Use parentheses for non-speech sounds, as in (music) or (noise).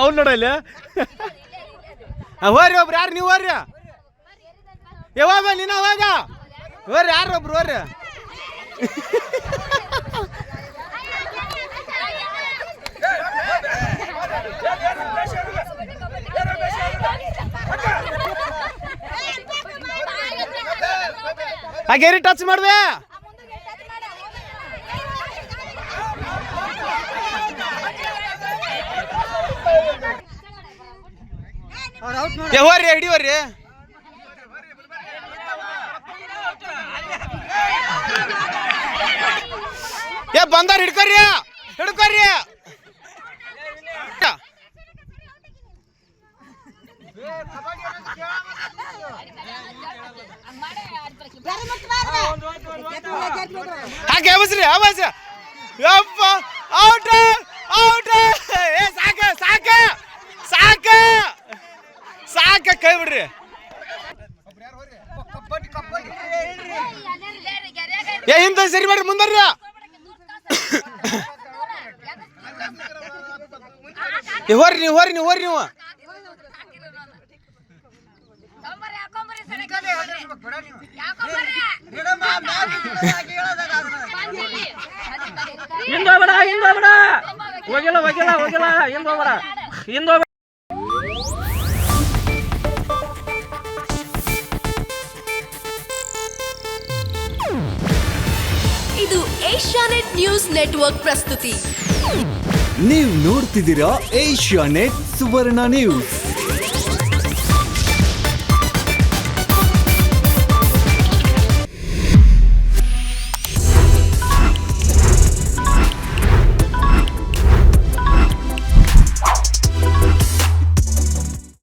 ಅವ್ನು ನೋಡಲ್ಲ ಹೋರಿ ಒಬ್ರು ಯಾರು ನೀವು ಹೋರ್ರಿ ಯಾವಾಗ ನೀನು ಅವಾಗ? ಹೋರಿ ಯಾರು ಒಬ್ರು ಹೋರಿ? ಆ ಗೆರಿ ಟಚ್ ಮಾಡಿದೆ. ಹೋರಿ ಹಿಡಿಯೋರಿ ಏ ಬಂದಾರ ಹಿಡ್ಕೋರಿ. ಹಿಡ್ಕೊರಿ. ಹಾಗೆ ಅವಸ್ರಿ ಅವಸ್ ಯಪ್ಪ ಔಟ್ ಔಟ್ ಏ ಸಾಕ ಸಾಕ ಸಾಕ ಸಾಕ ಕೈ ಬಿಡ್ರಿ. ಏ ಹಿಂದೆ ಸರಿ ಮಾಡ್ರಿ ಮುಂದರ್ರಿ (laughs) ಏ ಹೋರಿ ನೀವು ಹೋರಿ ನೀವು. ಹೋರಿ ನೀವು ಹಿಂದೋ ಹೋಗ್ಬೇಡ ಹಿಂದ್ ಹೋಗ್ಬೇಡ. ಹೋಗಿಲ್ಲ ಹೋಗಿಲ್ಲ ಹೋಗಿಲ್ಲ. ಹಿಂದೋ ಹೋಗ್ಬೇಡ. ಹಿಂದ್ ಹೋಗ್ಬೇಡ. ಇದು ಏಷ್ಯಾನೆಟ್ ನ್ಯೂಸ್ ನೆಟ್ವರ್ಕ್ ಪ್ರಸ್ತುತಿ. ನೀವು ನೋಡ್ತಿದ್ದೀರಾ ಏಷ್ಯಾ ನೆಟ್ ಸುವರ್ಣ ನ್ಯೂಸ್.